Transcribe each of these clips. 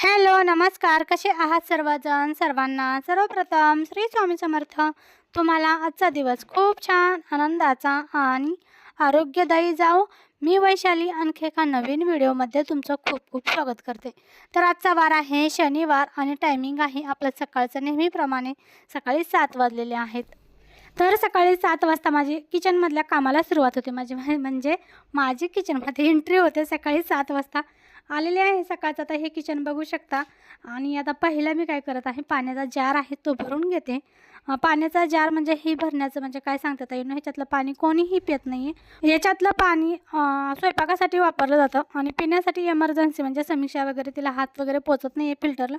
Hello नमस्कार. कसे आहात सर्वजण? सर्वांना सर्वप्रथम श्री स्वामी समर्थ. तुम्हाला आजचा दिवस खूप छान आनंदाचा आणि आरोग्यदायी जाओ मी वैशाली आणखी एका नवीन व्हिडिओमध्ये तुमचं खूप खूप स्वागत करते. तर आजचा वार आहे शनिवार आणि टायमिंग आहे आपलं सकाळचं नेहमीप्रमाणे सकाळी सात वाजलेले आहेत. तर सकाळी सात वाजता माझी किचनमधल्या कामाला सुरुवात होते. माझी म्हणजे माझी किचनमध्ये एंट्री होते सकाळी सात वाजता. आलेले आहे सकाळचं. आता हे किचन बघू शकता. आणि आता पहिला मी काय करत आहे पाण्याचा जार आहे तो भरून घेते. पाण्याचा जार म्हणजे हे भरण्याचं म्हणजे काय सांगतात येऊन ह्याच्यातलं पाणी कोणीही पित नाही आहे याच्यातलं पाणी स्वयंपाकासाठी वापरलं जातं आणि पिण्यासाठी इमर्जन्सी म्हणजे समीक्षा वगैरे तिला हात वगैरे पोचत नाही आहे फिल्टरला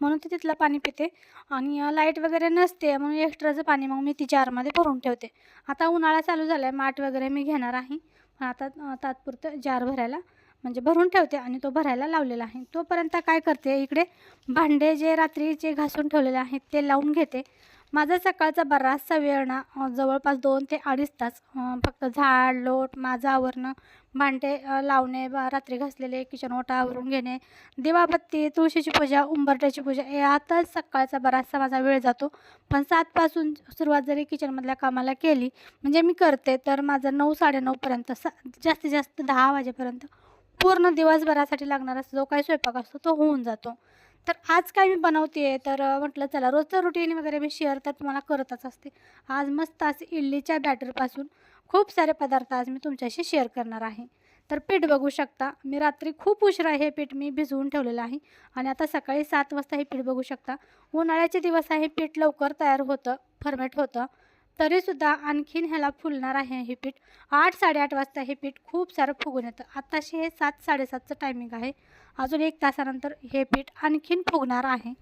म्हणून ती तिथलं पाणी पिते. आणि लाइट वगैरे नसते म्हणून एक्स्ट्राचं पाणी मग मी ती जारमध्ये भरून ठेवते. आता उन्हाळा चालू झाला आहे माठ वगैरे मी घेणार आहे. पण आता तात्पुरतं जार भरायला. म्हणजे भरून ठेवते आणि तो भरायला लावलेला आहे. तोपर्यंत काय करते इकडे भांडे जे रात्रीचे घासून ठेवलेले आहेत ते लावून घेते. माझा सकाळचा बराचसा वेळ ना जवळपास दोन ते अडीच तास फक्त झाड लोट माझं आवरणं भांडे लावणे बा रात्री घासलेले किचन ओटा आवरून घेणे दिवाबत्ती तुळशीची पूजा उंबरट्याची पूजा यातच सकाळचा बराचसा माझा वेळ जातो. पण सातपासून सुरुवात जरी किचनमधल्या कामाला केली म्हणजे मी करते तर माझं नऊ साडेनऊपर्यंत सा जास्तीत जास्त दहा वाजेपर्यंत पूर्ण दिवसभरासाठी लागणारा जो काही स्वयंपाक असतो तो होऊन जातो. तर आज काय मी बनवते तर म्हटलं चला रोजचं रुटीन वगैरे मी शेअर तर तुम्हाला करतच असते. आज मस्त असे इडलीच्या बॅटरपासून खूप सारे पदार्थ आज मी तुमच्याशी शेअर करणार आहे. तर पीठ बघू शकता मी रात्री खूप उशिरा हे पीठ मी भिजवून ठेवलेलं आहे. आणि आता सकाळी सात वाजता हे पीठ बघू शकता. उन्हाळ्याचे दिवस आहे पीठ लवकर तयार होतं फर्मेट होतं. तरीसुद्धा आणखीन ह्याला फुलणार आहे हे पीठ. आठ साडेआठ वाजता हे पीठ खूप सारं फुगून येतं. आत्ताशी हे सात साडेसातचं टायमिंग आहे. अजून एक तासानंतर हे पीठ आणखीन फुगणार आहे.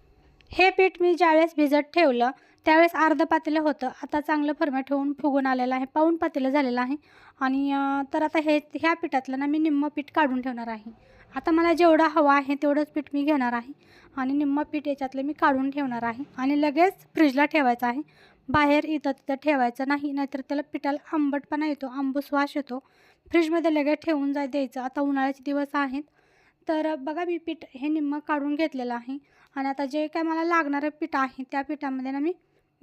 हे पीठ मी ज्यावेळेस भिजत ठेवलं त्यावेळेस अर्ध पातेलं होतं. आता चांगलं फर्मेट होऊन फुगून आलेलं आहे पाऊण पातेलं झालेलं आहे. आणि तर आता हे ह्या पिठातलं ना मी निम्मं पीठ काढून ठेवणार आहे. आता मला जेवढं हवं आहे तेवढंच पीठ मी घेणार आहे. आणि निम्मं पीठ याच्यातलं मी काढून ठेवणार आहे. आणि लगेच फ्रीजला ठेवायचं आहे. बाहेर इथं तिथं ठेवायचं नाही नाहीतर त्याला पिठाला आंबटपणा येतो आंबूस वास येतो. फ्रीजमध्ये लगेच ठेवून जाय द्यायचं. आता उन्हाळ्याचे दिवस आहेत. तर बघा मी पीठ हे निम्मं काढून घेतलेलं आहे. आणि आता जे काय मला लागणारं पीठ आहे त्या पिठामध्ये ना मी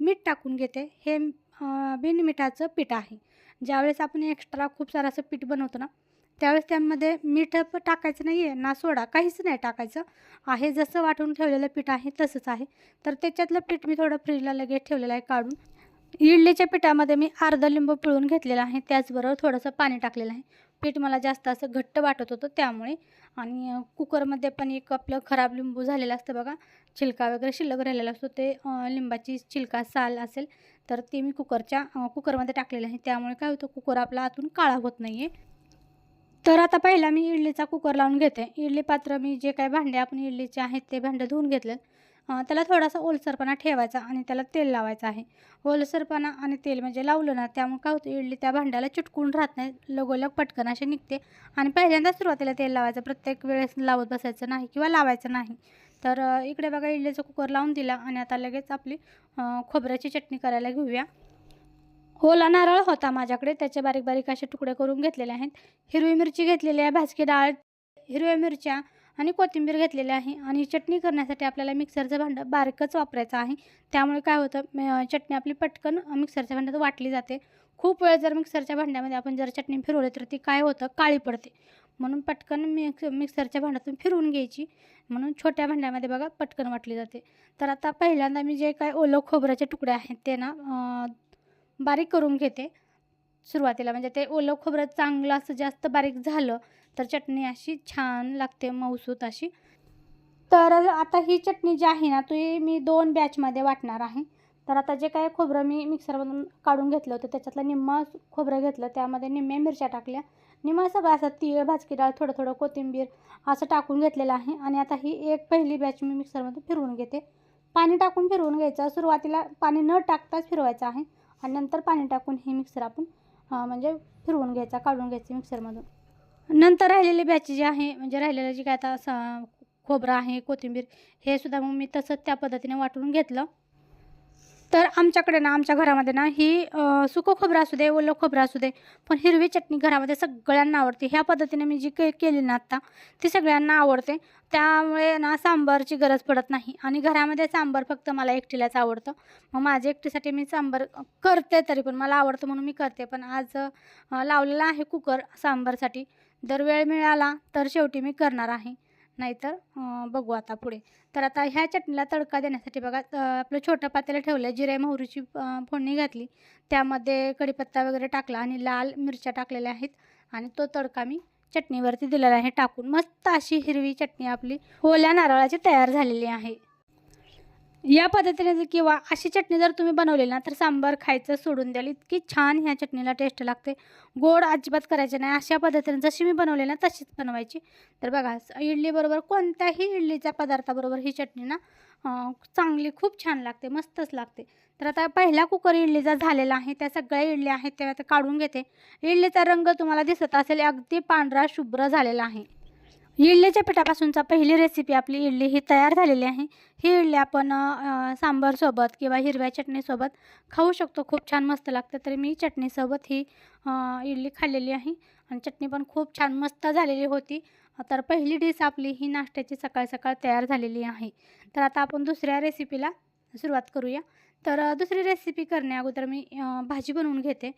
मीठ टाकून घेते. हे बिनमिठाचं बिन मिठाचं पीठ आहे. ज्यावेळेस आपण एक्स्ट्रा खूप सारं असं पीठ बनवतो ना त्यावेळेस त्यामध्ये मीठ टाकायचं नाही आहे ना सोडा काहीच नाही टाकायचं. आहे जसं वाटून ठेवलेलं पीठ आहे तसंच आहे. तर त्याच्यातलं पीठ मी थोडं फ्रीजला लगेच ठेवलेलं आहे काढून. इडलीच्या पिठामध्ये मी अर्धा लिंबू पिळून घेतलेला आहे त्याचबरोबर थोडंसं पाणी टाकलेलं आहे. पीठ मला जास्त असं घट्ट वाटत होतं त्यामुळे. आणि कुकरमध्ये पण एक आपलं खराब लिंबू झालेलं असतं बघा छिलका वगैरे शिल्लक राहिलेला असतो ते लिंबाची छिलका साल असेल तर ते मी कुकरच्या कुकरमध्ये टाकलेलं आहे. त्यामुळे काय होतं कुकर आपला आतून काळा होत नाही आहे तर आता पहिला मी इडलीचा कुकर लावून घेते. इडली पात्र मी जे काही भांडे आपण इडलीचे आहेत ते भांडे धुवून घेतले त्याला थोडासा ओलसरपणा ठेवायचा आणि त्याला तेल लावायचं आहे. ओलसरपणा आणि तेल म्हणजे लावलं ना त्यामुळे काय होतं इडली त्या भांड्याला चिटकून राहत नाही. लगोलग पटकन असे निघते. आणि पहिल्यांदा सुरुवातीला तेल लावायचं. प्रत्येक वेळेस लावत बसायचं नाही किंवा लावायचं नाही. तर इकडे बघा इडलीचा कुकर लावून दिला आणि आता लगेच आपली खोबऱ्याची चटणी करायला घेऊया. ओला नारळ होता माझ्याकडे. त्याचे बारीक बारीक असे तुकडे करून घेतलेले आहेत. हिरवी मिरची घेतलेली आहे भाजकी डाळ हिरव्या मिरच्या आणि कोथिंबीर घेतलेली आहे. आणि चटणी करण्यासाठी आपल्याला मिक्सरचं भांडं बारीकच वापरायचं आहे. त्यामुळे काय होतं चटणी आपली पटकन मिक्सरच्या भांड्यात वाटली जाते. खूप वेळ जर मिक्सरच्या भांड्यामध्ये आपण जर चटणी फिरवली तर ती काय होतं काळी पडते. म्हणून पटकन मिक्स मिक्सरच्या भांड्यातून फिरवून घ्यायची. म्हणून छोट्या भांड्यामध्ये बघा पटकन वाटली जाते. तर आता पहिल्यांदा मी जे काय ओलं खोबऱ्याचे तुकडे आहेत ते ना बारीक करून घेते सुरुवातीला. म्हणजे ते ओलं खोबरं चांगलं असं जास्त बारीक झालं तर चटणी अशी छान लागते मऊसूत अशी. तर आता ही चटणी जी आहे ना ती मी दोन बॅचमध्ये वाटणार आहे. तर आता जे काय खोबरं मी मिक्सरमधून काढून घेतलं होतं त्याच्यातलं निम्मा खोबरं घेतलं त्यामध्ये निम्म्या मिरच्या टाकल्या. निम्मा सगळं असं तीळ भाजकी डाळ थोडं थोडं कोथिंबीर असं टाकून घेतलेलं आहे. आणि आता ही एक पहिली बॅच मी मिक्सरमध्ये फिरवून घेते. पाणी टाकून फिरवून घ्यायचं. सुरुवातीला पाणी न टाकताच फिरवायचं आहे. आणि नंतर पाणी टाकून हे मिक्सर आपण म्हणजे फिरवून घ्यायचा काढून घ्यायचं मिक्सरमधून नंतर राहिलेली बॅच जी आहे म्हणजे राहिलेलं जी काय आता खोबरं आहे कोथिंबीर हे सुद्धा मग मी तसंच त्या पद्धतीने वाटून घेतलं. तर आमच्याकडे ना आमच्या घरामध्ये ना ही सुकं खोबरं असू दे ओलं खोबरं असू दे पण हिरवी चटणी घरामध्ये सगळ्यांना आवडते. ह्या पद्धतीने मी जी के केली ना आत्ता ती सगळ्यांना आवडते. त्यामुळे ना सांबारची गरज पडत नाही. आणि घरामध्ये सांबार फक्त मला एकटीलाच आवडतं. मग माझ्या एकटीसाठी मी सांबार करते तरी पण मला आवडतं म्हणून मी करते. पण आज लावलेला आहे कुकर सांबारसाठी. जर वेळ मिळाला तर शेवटी मी करणार आहे. नाहीतर बघू आता पुढे. तर आता ह्या चटणीला तडका देण्यासाठी बघा आपलं छोटं पातेलं ठेवलं जिरे मोहरीची फोडणी घातली. त्यामध्ये कढीपत्ता वगैरे टाकला आणि लाल मिरच्या टाकलेल्या आहेत. आणि तो तडका मी चटणीवरती दिलेला आहे. टाकून मस्त अशी हिरवी चटणी आपली ओल्या नारळाची तयार झालेली आहे. या पद्धतीने जर किंवा अशी चटणी जर तुम्ही बनवलेली ना तर सांबार खायचं सोडून द्याल. इतकी छान ह्या चटणीला टेस्ट लागते. गोड अजिबात करायचे नाही. अशा पद्धतीने जशी मी बनवली ना तशीच बनवायची. तर बघा इडलीबरोबर कोणत्याही इडलीच्या पदार्थाबरोबर ही चटणी ना चांगली खूप छान लागते मस्तच लागते. तर आता पहिला कुकर इडलीचा झालेला आहे त्या सगळ्या इडल्या आहेत त्या आता काढून घेते. इडलीचा रंग तुम्हाला दिसत असेल अगदी पांढरा शुभ्र झालेला आहे. इडलीच्या पिठापासूनचा पहिली रेसिपी आपली इडली ही तयार झालेली आहे. ही इडली आपण सांबारसोबत किंवा हिरव्या चटणीसोबत खाऊ शकतो. खूप छान मस्त लागतं. तरी मी चटणीसोबत ही इडली खाल्लेली आहे. आणि चटणी पण खूप छान मस्त झालेली होती. तर पहिली डिश आपली ही नाश्त्याची सकाळ सकाळ तयार झालेली आहे. तर आता आपण दुसऱ्या रेसिपीला सुरुवात करूया. तर दुसरी रेसिपी करण्या अगोदर मी भाजी बनवून घेते.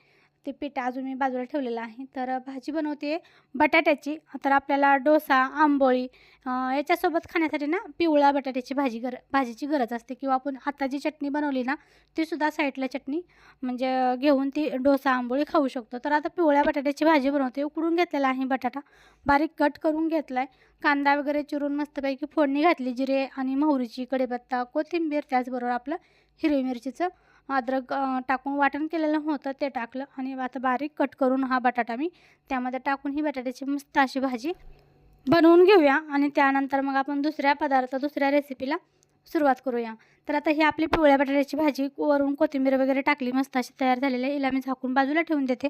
ते पीठ अजून मी बाजूला ठेवलेलं आहे. तर भाजी बनवते बटाट्याची. तर आपल्याला डोसा आंबोळी याच्यासोबत खाण्यासाठी ना पिवळ्या बटाट्याची भाजी गर भाजीची गरज असते. किंवा आपण आता जी चटणी बनवली ना तीसुद्धा साईडला चटणी म्हणजे घेऊन ती डोसा आंबोळी खाऊ शकतो. तर आता पिवळ्या बटाट्याची भाजी बनवते. उकडून घेतलेला आहे बटाटा. बारीक कट करून घेतला आहे कांदा वगैरे चिरून मस्तपैकी फोडणी घातली. जिरे आणि मोहरीची कढीपत्ता कोथिंबीर त्याचबरोबर आपलं हिरवी मिरचीचं अद्रक टाकून वाटण केलेलं होतं ते टाकलं आणि आता बारीक कट करून हा बटाटा मी त्यामध्ये टाकून ही बटाट्याची मस्त अशी भाजी बनवून घेऊया आणि त्यानंतर मग आपण दुसऱ्या पदार्थ दुसऱ्या रेसिपीला सुरुवात करूया. तर आता ही आपली पिवळ्या बटाट्याची भाजी वरून कोथिंबीर वगैरे टाकली मस्त अशी तयार झालेली आहे. हिला मी झाकून बाजूला ठेवून देते.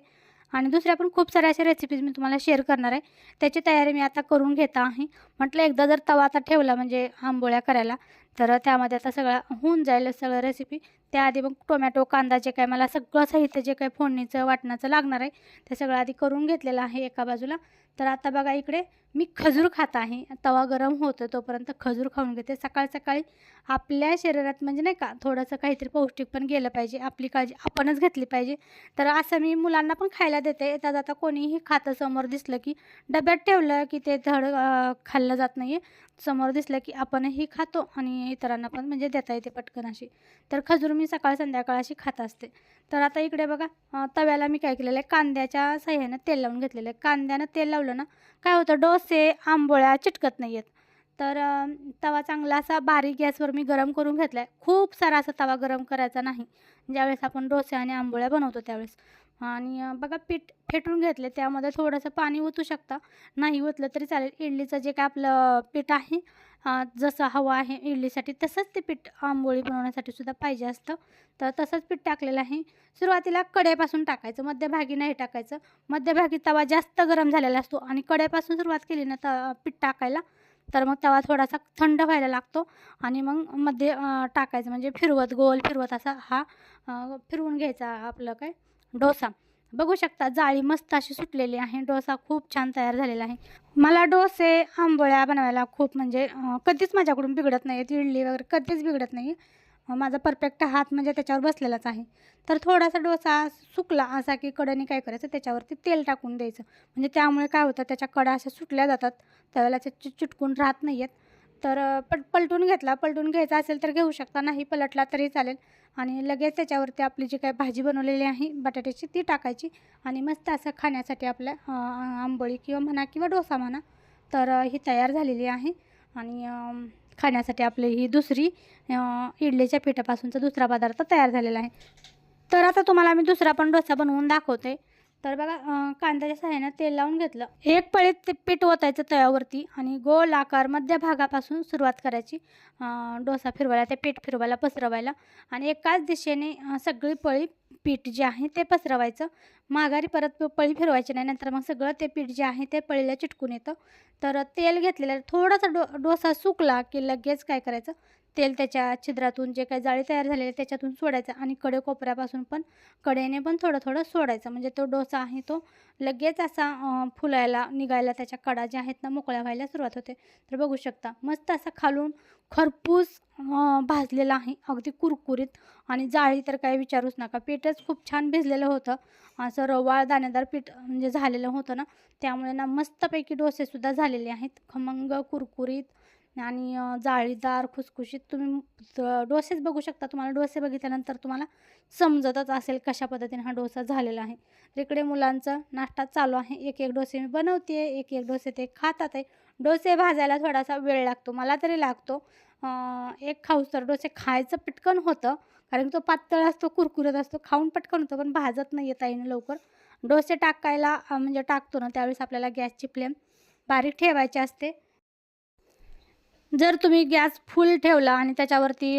आणि दुसऱ्या पण खूप साऱ्या अशा रेसिपीज मी तुम्हाला शेअर करणार आहे. त्याची तयारी मी आता करून घेत आहे. म्हटलं एकदा जर तवा आता ठेवला म्हणजे आंबोळ्या करायला तर त्यामध्ये आता सगळा होऊन जाईल सगळं रेसिपी त्याआधी मग टोमॅटो कांदा जे काय मला सगळं साहित्य जे काय फोडणीचं वाटणाचं लागणार आहे ते सगळं आधी करून घेतलेलं आहे एका बाजूला. तर आता बघा इकडे मी खजूर खात आहे. तवा गरम होतो तोपर्यंत खजूर खाऊन घेते. सकाळ सकाळी आपल्या शरीरात म्हणजे नाही का थोडंसं काहीतरी पौष्टिक पण गेलं पाहिजे. आपली काळजी आपणच घेतली पाहिजे. तर असं मी मुलांना पण खायला देते. येता जाता कोणीही खातं समोर दिसलं की डब्यात ठेवलं की ते धड खाल्लं जात नाही आहे समोर दिसलं की आपणही खातो आणि इतरांना पण म्हणजे देता येते पटकन अशी. तर खजूर मी सकाळ संध्याकाळ अशी खात असते. तर आता इकडे बघा तव्याला मी काय केलेलं आहे? कांद्याच्या सहाय्यानं तेल लावून घेतलेलं आहे. कांद्यानं तेल लावलं ना काय होतं? डोस असे आंबोळ्या चिटकत नाही आहेत तर तवा चांगला असा बारीक गॅसवर मी गरम करून घेतला आहे खूप सारा असा तवा गरम करायचा नाही. ज्यावेळेस आपण डोसे आणि आंबोळ्या बनवतो त्यावेळेस. आणि बघा पीठ फेटून घेतले त्यामध्ये थोडंसं पाणी ओतू शकता. नाही ओतलं तरी चालेल. इडलीचं जे काय आपलं पीठ आहे जसं हवं आहे इडलीसाठी तसंच ते पीठ आंबोळी बनवण्यासाठी सुद्धा पाहिजे असतं. तर तसंच पीठ टाकलेलं आहे. सुरुवातीला कड्यापासून टाकायचं. मध्यभागी नाही टाकायचं. मध्यभागी तवा जास्त गरम झालेला असतो आणि कड्यापासून सुरुवात केली ना तर पीठ टाकायला तर मग तवा थोडासा थंड व्हायला लागतो आणि मग मध्ये टाकायचं. म्हणजे फिरवत गोल फिरवत असा हा फिरवून घ्यायचा आपलं काय डोसा. बघू शकता जाळी मस्त अशी सुटलेली आहे. डोसा खूप छान तयार झालेला आहे. मला डोसे आंबोळ्या बनवायला खूप म्हणजे कधीच माझ्याकडून बिघडत नाही आहेत इडली वगैरे कधीच बिघडत नाही. माझा परफेक्ट हात म्हणजे त्याच्यावर बसलेलाच आहे. तर थोडासा डोसा सुकला असा की कडनी काय करायचं? त्याच्यावरती तेल टाकून द्यायचं. म्हणजे त्यामुळे काय होतं त्याच्या कडा अशा सुटल्या जातात. त्यावेळेला त्या चिटकून राहत नाही आहेत तर पट पलटून घेतला. पलटून घ्यायचा असेल तर घेऊ शकता. नाही पलटला तरी चालेल. आणि लगेच त्याच्यावरती आपली जी काही भाजी बनवलेली आहे बटाट्याची ती टाकायची. आणि मस्त असं खाण्यासाठी आपल्या आंबोळी किंवा म्हणा किंवा डोसा म्हणा तर ही तयार झालेली आहे. आणि खाण्यासाठी आपली ही दुसरी इडलीच्या पिठापासूनचा दुसरा पदार्थ तयार झालेला आहे. तर आता तुम्हाला मी दुसरा पण डोसा बनवून दाखवते. तर बघा कांद्याच्या सहाय्यानं तेल लावून घेतलं. एक पळीत ते पीठ ओतायचं तव्यावरती आणि गोल आकार मध्य भागापासून सुरुवात करायची. डोसा फिरवायला ते पीठ फिरवायला पसरवायला. आणि एकाच दिशेने सगळी पळी पीठ जे आहे ते पसरवायचं. माघारी परत पळी फिरवायची नाही नंतर मग सगळं ते पीठ जे आहे ते पळीला चिटकून येतं. तर तेल घेतलेलं थोडासा डो डोसा सुकला की लगेच काय करायचं? तेल त्याच्या छिद्रातून जे काही जाळी तयार झालेली त्याच्यातून सोडायचं आणि कडे कोपऱ्यापासून पण कडेने पण थोडं थोडं सोडायचं. म्हणजे तो डोसा आहे तो लगेच असा फुलायला निघायला त्याच्या कडा ज्या आहेत ना मोकळ्या व्हायला सुरुवात होते. तर बघू शकता मस्त असा खालून खरपूस भाजलेला आहे. अगदी कुरकुरीत आणि जाळी तर काही विचारूच नका. पीठच खूप छान भिजलेलं होतं. असं रवाळ दाणेदार पीठ म्हणजे झालेलं होतं ना त्यामुळे ना मस्तपैकी डोसेसुद्धा झालेले आहेत. खमंग कुरकुरीत आणि जाळीदार खुसखुशीत. तुम्ही ड- डोसेच बघू शकता. तुम्हाला डोसे बघितल्यानंतर तुम्हाला समजतच असेल कशा पद्धतीने हा डोसा झालेला आहे. तिकडे इकडे मुलांचा नाश्ता चालू आहे. एक एक डोसे मी बनवते एक एक डोसे ते खातात आहे डोसे भाजायला थोडासा वेळ लागतो मला तरी लागतो. एक खाऊस तर डोसे खायचं पटकन होतं कारण तो पातळ असतो कुरकुरत असतो खाऊन पटकन होतं पण भाजत नाही येता येणं लवकर. डोसे टाकायला म्हणजे टाकतो ना त्यावेळेस आपल्याला गॅसची फ्लेम बारीक ठेवायची असते. जर तुम्ही गॅस फुल ठेवला आणि त्याच्यावरती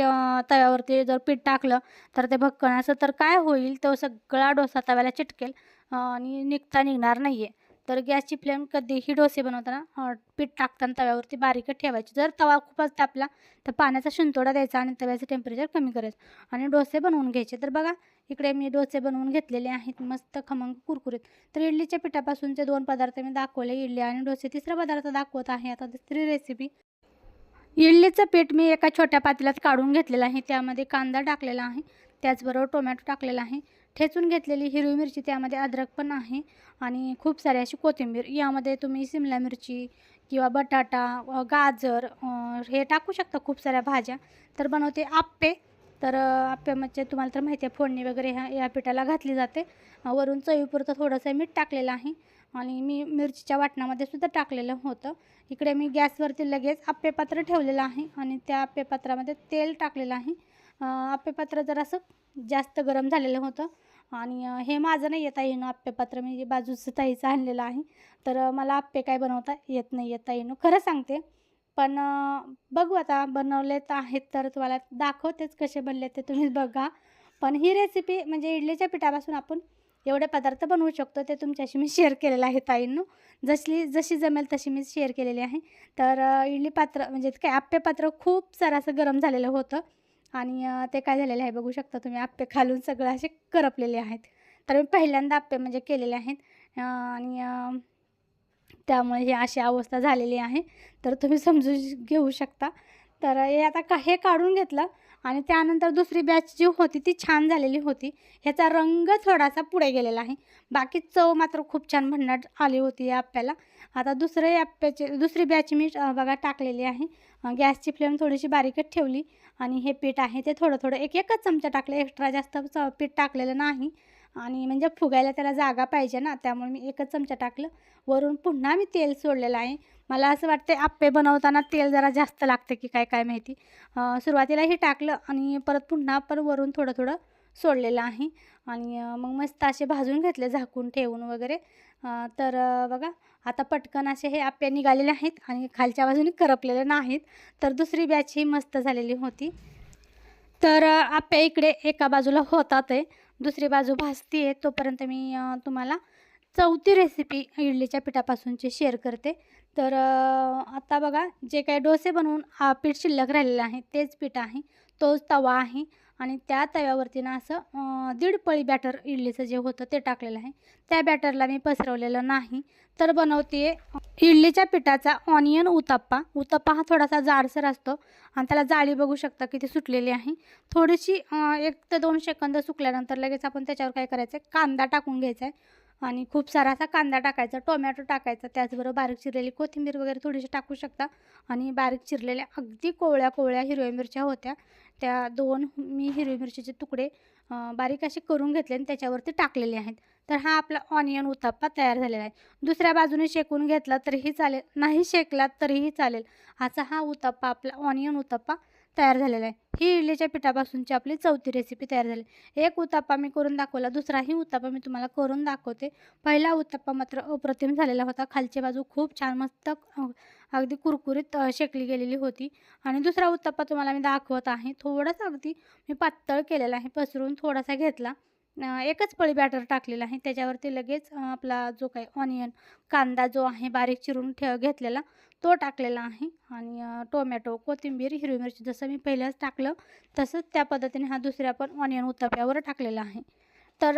तव्यावरती जर पीठ टाकलं तर ते भक्कण असं तर काय होईल तो सगळा डोसा तव्याला चिटकेल आणि निघता निघणार नाही आहे तर गॅसची फ्लेम कधीही डोसे बनवताना हॉट पीठ टाकताना तव्यावरती बारीकच ठेवायची. जर तवा खूपच तापला तर पाण्याचा शिंतोडा द्यायचा आणि तव्याचं टेम्परेचर कमी करायचं आणि डोसे बनवून घ्यायचे. तर बघा इकडे मी डोसे बनवून घेतलेले आहेत मस्त खमंग कुरकुरीत. तर इडलीच्या पिठापासूनचे दोन पदार्थ मी दाखवले इडली आणि डोसे. तिसरा पदार्थ दाखवत आहे आता तिसरी रेसिपी इडलीचं पीठ मी एका छोट्या पातेल्यात काढून घेतलेलं आहे त्यामध्ये कांदा टाकलेला आहे त्याचबरोबर टोमॅटो टाकलेला आहे ठेचून घेतलेली हिरवी मिरची त्यामध्ये अद्रक पण आहे आणि खूप सारी अशी कोथिंबीर. यामध्ये तुम्ही सिमला मिरची किंवा बटाटा गाजर हे टाकू शकता खूप साऱ्या भाज्या. तर बनवते आप्पे. तर आप्पे म्हणजे तुम्हाला तर माहिती आहे फोडणी वगैरे ह्या या पिठाला घातली जाते. वरून चवीपुरतं थोडंसं मीठ टाकलेलं आहे आणि मी मिरचीच्या वाटणामध्ये सुद्धा टाकलेलं होतं. इकडे मी गॅसवरती लगेच आप्पेपात्र ठेवलेलं आहे आणि त्या आप्पेपात्रामध्ये तेल टाकलेलं आहे. आप्पेपात्र जरासं जास्त गरम झालेलं होतं आणि हे माझं नाही येता येणं आप्पेपात्र मी जे बाजूचं ताईचं आणलेलं आहे. तर मला आप्पे काय बनवता येत नाही येता येणं खरं सांगते. पण बघू आता बनवलेत आहेत तर तुम्हाला दाखवतेच कसे बनले ते तुम्हीच बघा. पण ही रेसिपी म्हणजे इडलीच्या पिठापासून आपण एवढे पदार्थ बनवू शकतो ते तुमच्याशी मी शेअर केलेलं आहे ताईंनो जशी जशी जमेल तशी मी शेअर केलेली आहे. तर इडली पात्र म्हणजे काय आप्पे पात्र खूप सारं असं गरम झालेलं होतं. आणि ते काय झालेलं आहे बघू शकता तुम्ही आप्पे खालून सगळं असे करपलेले आहेत. तर मी पहिल्यांदा आप्पे म्हणजे केलेले आहेत. आणि त्यामुळे ही अशी अवस्था झालेली आहे. तर तुम्ही समजू घेऊ शकता. तर हे आता का हे काढून घेतलं आणि त्यानंतर दुसरी बॅच जी होती ती छान झालेली होती. ह्याचा रंग थोडासा पुढे गेलेला आहे. बाकी चव मात्र खूप छान भन्नाट आली होती या आप्प्याला. आता दुसरे आप्प्याचे दुसरी बॅच मी बघा टाकलेली आहे. गॅसची फ्लेम थोडीशी बारीकच ठेवली. आणि हे पीठ आहे ते थोडं थोडं एक एकच चमचा टाकले एक्स्ट्रा जास्त च- पीठ टाकलेलं नाही. आणि म्हणजे फुगायला त्याला जागा पाहिजे ना त्यामुळे मी एकच चमचा टाकलं. वरून पुन्हा मी तेल सोडलेलं आहे. मला असं वाटते आप्पे बनवताना तेल जरा जास्त लागतं की काय काय माहिती. सुरुवातीला हे टाकलं आणि परत पुन्हा पण वरून थोडं थोडं सोडलेलं आहे. आणि मग मस्त असे भाजून घेतले झाकून ठेवून वगैरे. तर बघा आता पटकन असे हे आप्या निघालेले आहेत आणि खालच्या बाजूने करपलेले नाहीत. तर दुसरी बॅच ही मस्त झालेली होती. तर आप्या इकडे एका बाजूला होतात आहे दुसरी बाजू भासती आहे. तोपर्यंत मी तुम्हाला चौथी रेसिपी इडलीच्या पिठापासूनची शेअर करते. तर आता बघा जे काही डोसे बनवून आ, पीठ शिल्लक राहिलेलं आहे तेच पीठ आहे. तोच तवा आहे. आणि त्या तव्यावरती ना असं दीड पळी बॅटर इडलीचं जे होतं ते टाकलेलं आहे. त्या बॅटरला मी पसरवलेलं नाही. तर बनवते इडलीच्या पिठाचा ऑनियन उतप्पा उतप्पा हा थोडासा जाडसर असतो आणि त्याला जाळी बघू शकता किती सुटलेली आहे. थोडीशी एक ते दोन सेकंद सुकल्यानंतर लगेच आपण त्याच्यावर काय करायचं आहे कांदा टाकून घ्यायचा आहे आणि खूप सारा असा कांदा टाकायचा टोमॅटो टाकायचा त्याचबरोबर बारीक चिरलेली कोथिंबीर वगैरे थोडीशी टाकू शकता. आणि बारीक चिरलेल्या अगदी कोवळ्या कोवळ्या हिरव्या मिरच्या होत्या. त्या दोन मी हिरवी मिरचीचे तुकडे बारीक असे करून घेतले आणि त्याच्यावरती टाकलेले आहेत. तर हा आपला ऑनियन उताप्पा तयार झालेला आहे. दुसऱ्या बाजूने शेकून घेतला तरीही चालेल नाही शेकला तरीही चालेल. असा हा उताप्पा आपला ऑनियन उताप्पा तयार झालेला आहे. ही इडलीच्या पिठापासूनची आपली चौथी रेसिपी तयार झाली. एक उत्ताप्पा मी करून दाखवला दुसराही उत्ताप्पा मी तुम्हाला करून दाखवते. पहिला उत्ताप्पा मात्र अप्रतिम झालेला होता. खालची बाजू खूप छान मस्त अगदी कुरकुरीत शेकली गेलेली होती. आणि दुसरा उत्ताप्पा तुम्हाला मी दाखवत आहे. थोडासा अगदी मी पातळ केलेला आहे. पसरून थोडासा घेतला. एकच पळी बॅटर टाकलेलं आहे. त्याच्यावरती लगेच आपला जो काही ऑनियन कांदा जो आहे बारीक चिरून ठेव घेतलेला तो टाकलेला आहे. आणि टोमॅटो कोथिंबीर हिरवी मिरची जसं मी पहिल्याच टाकलं तसंच त्या पद्धतीने हा दुसऱ्या पण ऑनियन उत्तप्यावर टाकलेला आहे. तर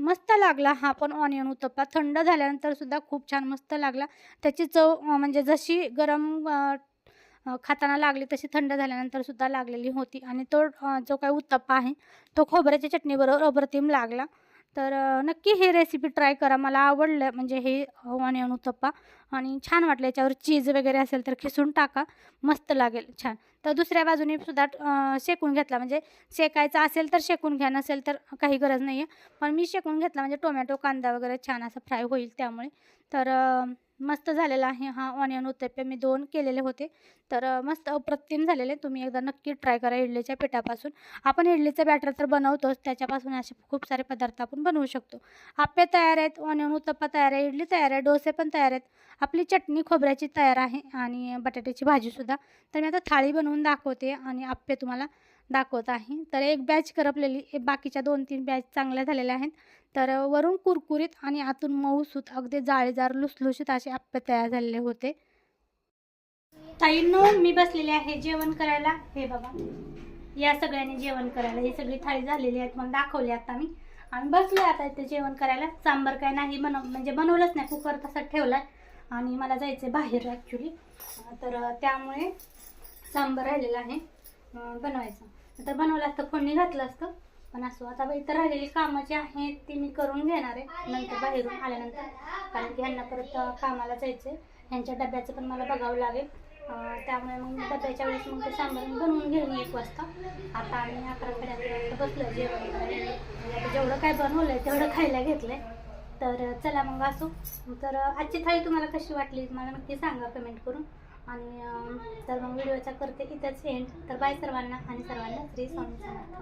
मस्त लागला हा पण ऑनियन उत्तप्पा. थंड झाल्यानंतर सुद्धा खूप छान मस्त लागला. त्याची चव म्हणजे जशी गरम खाताना लागली तशी थंड झाल्यानंतर सुद्धा लागलेली होती. आणि तो जो काही उत्तप्पा आहे तो खोबऱ्याच्या चटणीबरोबर अप्रतिम लागला. तर नक्की हे रेसिपी ट्राय करा. मला आवडलं. म्हणजे हे ऑनियन उत्तप्पा. आणि छान वाटलं. याच्यावर चीज वगैरे असेल तर खिसून टाका. मस्त लागेल. छान. तर दुसऱ्या बाजूने सुद्धा शेकून घेतला. म्हणजे शेकायचा असेल तर शेकून घ्या. नसेल तर काही गरज नाही आहे पण मी शेकून घेतला. म्हणजे टोमॅटो कांदा वगैरे छान असं फ्राय होईल त्यामुळे. तर मस्त झालेला आहे हा ऑनियन उत्तप्पे. मी दोन केलेले होते. तर मस्त अप्रतिम झालेले. तुम्ही एकदा नक्की ट्राय करा इडलीच्या पिठापासून. आपण इडलीचं बॅटर तर बनवतोच. त्याच्यापासून असे खूप सारे पदार्थ आपण बनवू शकतो. आप्पे तयार आहेत ऑनियन उत्तप्पा तयार आहे इडली तयार आहे डोसे पण तयार आहेत. आपली चटणी खोबऱ्याची तयार आहे आणि बटाट्याची भाजीसुद्धा तर मी आता थाळी बनवून दाखवते आणि आप्पे तुम्हाला दाखवत आहे. तर एक बॅच करपलेली एक बाकीच्या दोन तीन बॅच चांगल्या झालेल्या आहेत. तर वरून कुरकुरीत आणि आतून मऊसूत अगदी जाळीदार लुसलुशीत असे आप्पे तयार झालेले होते. ताईंनो मी बसलेले आहे जेवण करायला. हे बघा. या सगळ्यांनी जेवण करायला. ही सगळी थाळी झालेली आहे मला दाखवली आता मी. आणि बसले आता इथे जेवण करायला. सांबर काय नाही बनव म्हणजे बनवलंच नाही. कुकर तसा ठेवलाय. आणि मला जायचं बाहेर ॲक्च्युली तर त्यामुळे सांबर राहिलेला आहे. बनवायचं. तर बनवलं असतं फोडणी घातलं असतं. पण असो आता इथं राहिलेली कामं जी आहेत ती मी करून घेणार आहे नंतर बाहेरून आल्यानंतर. कारण की ह्यांना परत कामाला जायचं आहे ह्यांच्या डब्याचं पण मला बघावं लागेल. त्यामुळे मग डब्याच्या वेळेस मग ते सांबार बनवून घेऊन एक वाजता. आता आम्ही अकरा पर्यंत बसलो जेवण करायला. जेवढं काय बनवलं आहे तेवढं खायला घेतलं आहे तर चला मग असो. तर आजची थाळी तुम्हाला कशी वाटली मला नक्की सांगा कमेंट करून. आणि तर मग व्हिडिओचा करते इथंच एंड तर बाय सर्वांना आणि सर्वांना श्री स्वामी समर्थ.